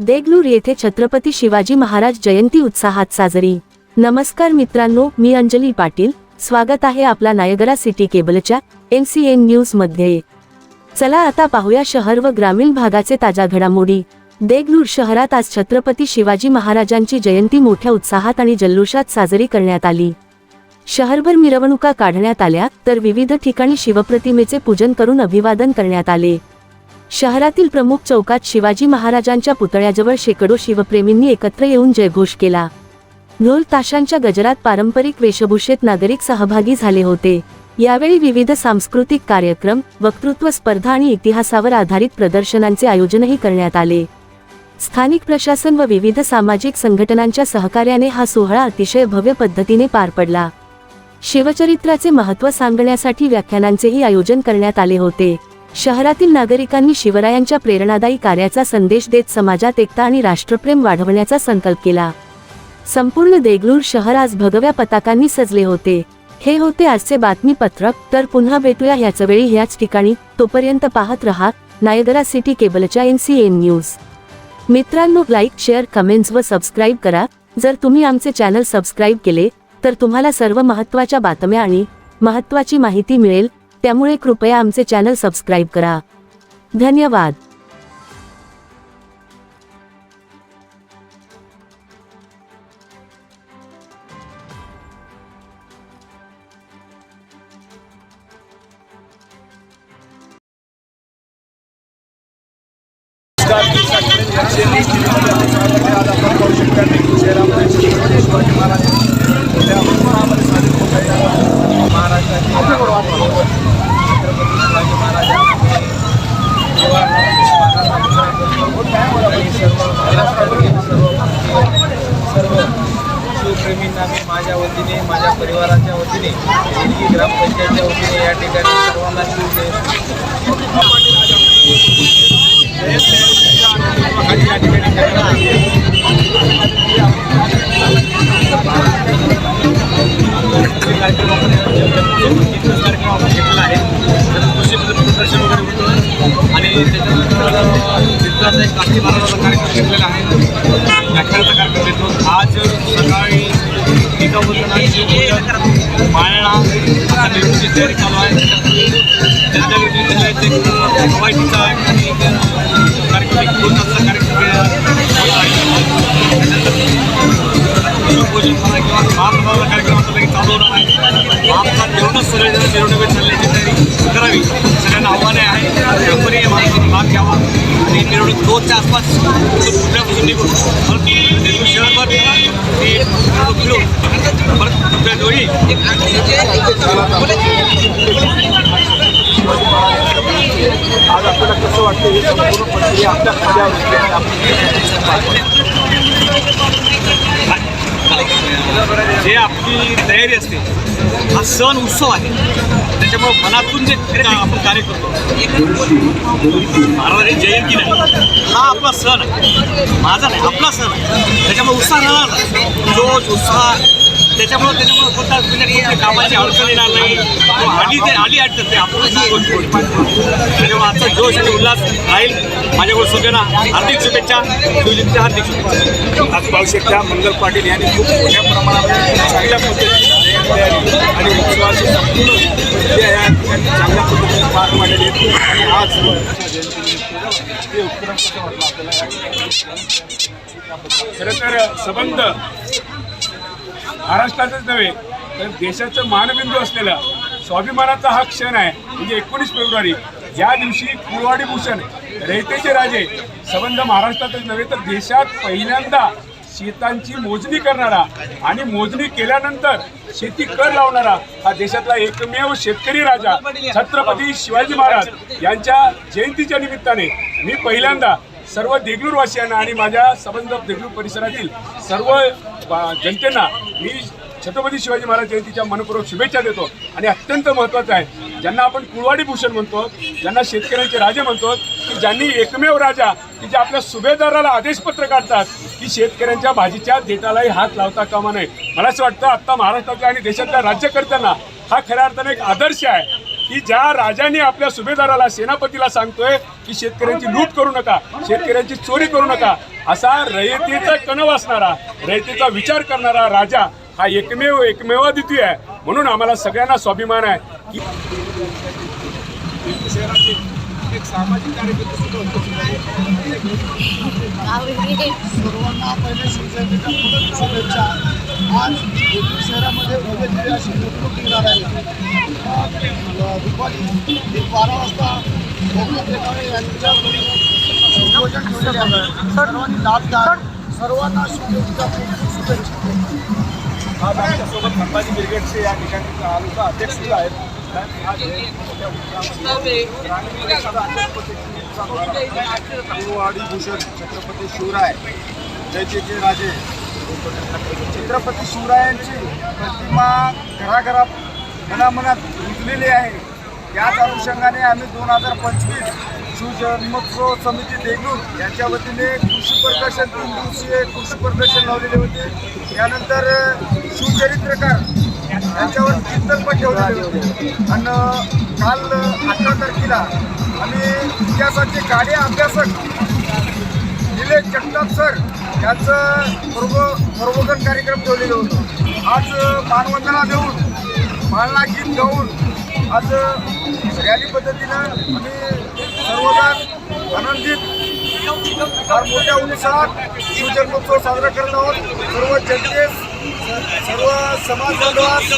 देगलूर येथे छत्रपती शिवाजी महाराज जयंती उत्साहात साजरी. नमस्कार मित्रांनो मी अंजली पाटील. स्वागत आहे आपला नायगरा सिटी केबलच्या एम सी एन न्यूजमध्ये. चला आता पाहूया शहर व ग्रामीण भागाचे ताज्या घडामोडी. देगलूर शहरात आज छत्रपती शिवाजी महाराजांची जयंती मोठ्या उत्साहात आणि जल्लोषात साजरी करण्यात आली. शहरभर मिरवणुका काढण्यात आल्या तर विविध ठिकाणी शिवप्रतिमेचे पूजन करून अभिवादन करण्यात आले. शहरातील प्रमुख चौकात शिवाजी महाराजांच्या पुतळ्याजवळ शेकडो शिवप्रेमींनी एकत्र येऊन जयघोष केला. ढोल ताशांच्या गजरात पारंपरिक वेशभूषेत नागरिक सहभागी झाले होते. यावेळी विविध सांस्कृतिक कार्यक्रम वक्तृत्व स्पर्धा आणि इतिहासावर आधारित प्रदर्शनांचे आयोजनही करण्यात आले. स्थानिक प्रशासन व विविध सामाजिक संघटनांच्या सहकार्याने हा सोहळा अतिशय भव्य पद्धतीने पार पडला. शिवचरित्राचे महत्त्व सांगण्यासाठी व्याख्यानांचेही आयोजन करण्यात आले होते. शहरातील नागरिकांनी शिवरायांच्या प्रेरणादायी कार्याचा संदेश देत समाजात एकता आणि राष्ट्रप्रेम वाढवण्याचा संकल्प केला. संपूर्ण देगलूर शहर आज भगव्या पताकांनी सजले होते. हे होते आजचे बातमीपत्रक. तर पुन्हा भेटूया ह्याच वेळी ह्याच ठिकाणी. तोपर्यंत पाहत रहा नायगरा सिटी केबलच्या एन सी एन न्यूज. मित्रांनो लाईक शेअर कमेंट्स व सबस्क्राईब करा. जर तुम्ही आमचे चॅनल सबस्क्राईब केले तर तुम्हाला सर्व महत्त्वाच्या बातम्या आणि महत्त्वाची माहिती मिळेल. त्यामुळे कृपया आमचे चॅनल सबस्क्राईब करा. धन्यवाद. नमस्कार मी साक्षी यांचे न्यूजमध्ये आज आपण पाहू शकता की शहरामध्ये छत्रपती शिवाजी महाराज मोठ्या उत्साहामध्ये साजरे होत आहे महाराष्ट्राचे छत्रपती शिवाजी महाराजांचे किंवा आणि सर्व महाराष्ट्रातील सर्व सर्व शिवप्रेमींना मी माझ्या वतीने माझ्या परिवाराच्या वतीने देणगी ग्रामपंचायतच्या वतीने या ठिकाणी सर्वांना या ठिकाणी कार्यक्रम आपण घेतलेला आहे कृषी प्रदर्शन वगैरे होतं आणि त्याच्यानंतर चित्राचा एक कार्यक्रम घेतलेला आहे. व्याख्यानाचा कार्यक्रम घेतो. आज सकाळी एका मुलांची निवडणुकीची तयारी चालू आहे जनता विद्यालयाचे कवायतीचा आणि कार्यक्रम दोन कार्यक्रम घेण्यात म्हणा किंवा कार्यक्रम आता लगेच चालू होणार आहे महाप्रसाद घेऊनच सगळेजण मिरवणुकीत चालण्याची तयारी करावी सगळ्यांना आव्हाने आहे त्यामुळे या भाग घ्यावा आणि मिरवणूक दोनच्या आसपास पुढल्यापासून निघून आज आपल्याला कसं वाटतं हे संपूर्ण प्रक्रिया आपल्या खाद्यावर जे आपली तयारी असते हा सण उत्सव आहे. त्याच्यामुळे मनातून जे का- आपण कार्य करतो. महाराजांची जयंती नाही. आपला सण आहे. माझा नाही आपला सण आहे. त्याच्यामुळे उत्साह राहणार नाही. जोश उत्साह. त्याच्यामुळे त्याच्यामुळे कोणता कुठल्या कामाची अडचण येणार नाही. आली ते आली अडचण ते. आपण त्याच्यामुळे आजचा जोश आणि उल्हास राहील. माझ्याकडून सूचना हार्दिक शुभेच्छा. शिवजींच्या हार्दिक शुभेच्छा. आज पाहू शकता मंगल पाटील यांनी खूप मोठ्या प्रमाणावर चांगल्या पद्धतीने आणि उत्सवाची संपूर्ण चांगल्या पद्धतीने पार पाडलेली आणि आज ते उपक्रम कसं वाटलं आपल्याला खरं तर संबंध महाराष्ट्रातच नव्हे तर देशाचं मानबिंदू असलेला स्वाभिमानाचा हा क्षण आहे म्हणजे एकोणीस फेब्रुवारी. या दिवशी कुळवाडी भूषण रयतेचे राजे संबंध महाराष्ट्रातच नव्हे तर देशात पहिल्यांदा शेतांची मोजणी करणारा आणि मोजणी केल्यानंतर शेती कर लावणारा हा देशातला एकमेव शेतकरी राजा छत्रपती शिवाजी महाराज यांच्या जयंतीच्या निमित्ताने मी पहिल्यांदा सर्व देगलूरवासियांना आणि माझ्या संबंध देगलूर परिसरातील सर्व बा- जनतेना मी छत्रपती शिवाजी महाराज जयंतीच्या मनपूर्वक शुभेच्छा देतो. आणि अत्यंत महत्त्वाचं आहे ज्यांना आपण कुळवाडी भूषण म्हणतो ज्यांना शेतकऱ्यांचे राजे म्हणतो की ज्यांनी एकमेव राजा की जे आपल्या सुभेदाराला आदेशपत्र काढतात की शेतकऱ्यांच्या भाजीच्या देटालाही हात लावता कामा नये. मला असं वाटतं आत्ता महाराष्ट्रातल्या आणि देशातल्या राज्यकर्त्यांना हा खऱ्या अर्थाने एक आदर्श आहे की ज्या राजाने आपल्या सुभेदाराला सेनापतीला सांगतोय की शेतकऱ्यांची लूट करू नका शेतकऱ्यांची चोरी करू नका असा रयतेचा कणव असणारा रयतेचा विचार करणारा राजा हा एकमेव एकमेव आहे. म्हणून आम्हाला सगळ्यांना स्वाभिमान आहे की सामाजिक कार्यकर्ते सुद्धा सर्वांना शहरामध्ये भव्य अशी निवडणूक निघणार आहे अं, दुपारी एक बारा वाजता सर्वांनी लाभ घ्या सर्वांना खूप शुभेच्छा आज आमच्यासोबत ब्रिगेडचे या ठिकाणी अध्यक्ष आहेत आज भूषण छत्रपती शिवराय जयचे जे राजे छत्रपती शिवरायांची प्रतिमा घराघरा मनामनात रुजलेली आहे. याच अनुषंगाने आम्ही दोन हजार पंचवीस शिवजन्मोत्सव समिती देगलूर यांच्या वतीने कृषी प्रदर्शन तीन दिवसीय कृषी प्रदर्शन लावलेले होते. त्यानंतर शिवचरित्रकार त्यांच्यावर चिंतन पण ठेवलेले होते आणि काल अठरा तारखेला आम्ही इतिहासाचे कार्य अभ्यासक निलेश जगताप सर यांचं प्रबो प्रबोधन कार्यक्रम ठेवलेलं होतं. आज मानवंदना देऊन मानला गीत गाऊन आज रॅली पद्धतीनं आम्ही सर्वजण आनंदित फार मोठ्या उत्साहात शिवजन्मोत्सव साजरा करत आहोत. सर्व जनतेस सर्व समाज बांधवास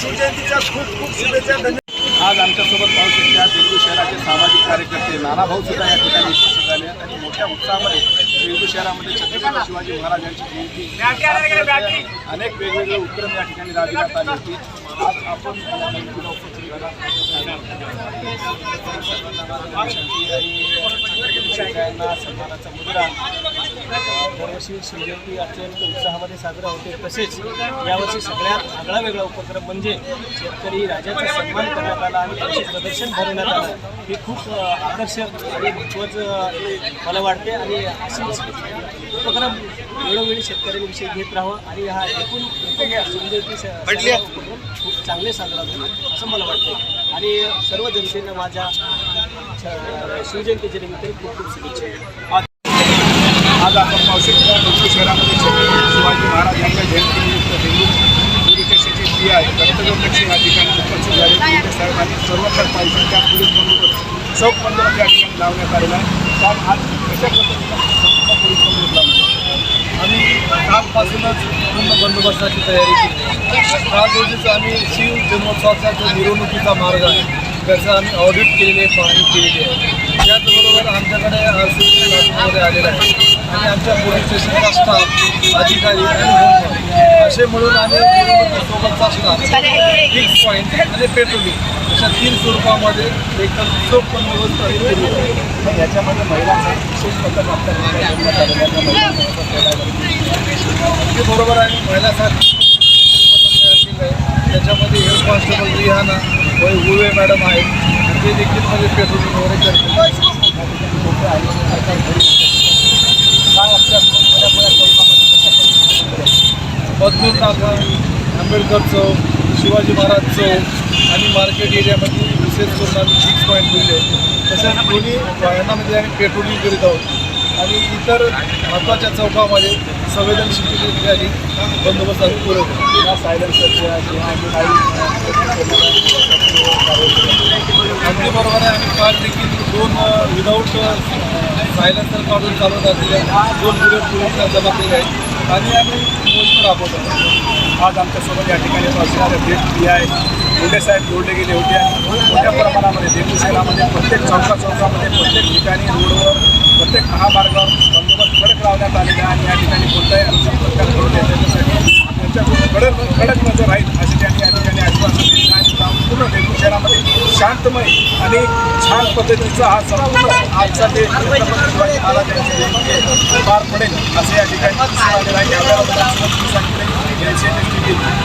शिवजयंतीच्या खूप खूप शुभेच्छा धन्यवाद. आज आमच्यासोबत पाहू शकता देगलूर शहराचे सामाजिक कार्यकर्ते नानाभाऊ सुद्धा या ठिकाणी उपस्थित झाले आहेत. आणि मोठ्या उत्साहामध्ये देगलूर शहरामध्ये छत्रपती शिवाजी महाराज यांची जयंती अनेक वेगवेगळे उपक्रम या ठिकाणी राबविण्यात आले होते आज आपण सगळ्यांना सन्मानाचा मुद्रा दरवर्षी शिवजयंती अत्यंत उत्साहामध्ये साजरा होते. तसेच यावर्षी सगळ्यात आगळा वेगळा उपक्रम म्हणजे शेतकरी राजाचा सन्मान करण्यात आला आणि त्यांचे प्रदर्शन भरवण्यात आलं. हे खूप आकर्षक आणि महत्त्वाचं मला वाटते. आणि असेच उपक्रम वेळोवेळी शेतकऱ्यांविषयी घेत राहावं. आणि हा एकूण शिवजयंती खूप चांगले साजरा झाले असं मला वाटतं आणि सर्व जनतेनं माझ्या शिवजयंतीच्या निमित्ताने खूप खूप शुभेच्छा आज आपण पाहू शकता देगलूर शहरामध्ये छत्रपती शिवाजी महाराज यांच्या जयंतीनिमित्त हिंदू पोलीस जी आहे कर्तव्यदक्षी या ठिकाणी उपस्थित झाले. पोलीस साहेबांनी सर्वत्र पाहिजे त्या पोलीस बंदोबस्त चौक बंदोबस्त या ठिकाणी लावण्यात आलेला आहे. कारण आज कशा पद्धतीने पोलीस बंदोबस्त लावण्यात आला? आम्ही कालपासूनच बंदोबस्ताची तयारी केली. काल रोजीच आम्ही शिव जन्मोत्सवाचा जो मिरवणुकीचा मार्ग आहे त्याचं आम्ही ऑडिट केलेली आहे पाहणी केलेली आहे. त्याचबरोबर आमच्याकडे आलेला आहे. आणि आमच्या पोलीस स्टेशनचा स्टाफ अधिकारी आणि असे मिळून आम्ही स्टाफ फिक्स पॉईंट आणि पेट्रोलिंग अशा तीन स्वरूपामध्ये एकदम चोख बंदोबस्त आम्ही केलेला आहे पण याच्यामध्ये महिलांसाठी विशेष पथक आपल्या बरोबर आहे महिलासाठी केलं त्याच्यामध्ये हेड कॉन्स्टेबल रिहाना वय हुवे मॅडम आहेत ते देखील मध्ये पेट्रोलिंग वगैरे करतात काय आपल्या बऱ्यापैकी चौकामध्ये कशा पद्धतीने बदलून नाका आंबेडकर चौक शिवाजी महाराज चौक आणि मार्केट एरियामध्ये विशेष करून आम्ही सिक्स पॉईंट दिले. तसेच दोन्ही वाहनामध्ये आम्ही पेट्रोलिंग करीत आहोत. आणि इतर महत्त्वाच्या चौकामध्ये संवेदनशील ठिकाणी बंदोबस्त आम्ही पुरवतो या सायलेन्सरच्या किंवा अगदी बरोबर आहे. आम्ही काल देखील दोन विदाऊट सायलेन्सर काढून चालवत असलेल्या दोन बुलेट पोलिसला जमा केले आहेत. आणि आम्ही मोहीम राबवतो आज आमच्यासोबत या ठिकाणी असणारे भेट पी आय मुंडे साहेब जोडले गेले होते आणि मोठ्या प्रमाणामध्ये देगलूर शहरामध्ये प्रत्येक चौका चौकामध्ये प्रत्येक ठिकाणी रोडवर प्रत्येक महामार्गावर बंदोबस्त कडक लावण्यात आलेला आणि या ठिकाणी कोणताही आमचा प्रकार घडून नये त्याच्यासाठी कडक कडक नजर राहील असे त्यांनी या ठिकाणी आश्वासन दिलेलं आहे संपूर्ण देगलूर शहरामध्ये आणि छान पद्धतीचा हा संपूर्ण आजचा जे छत्रपती शिवाजी पार पडेल असे या ठिकाणी दिसून आलेलं आहे. कॅमेरामॅन सांगितले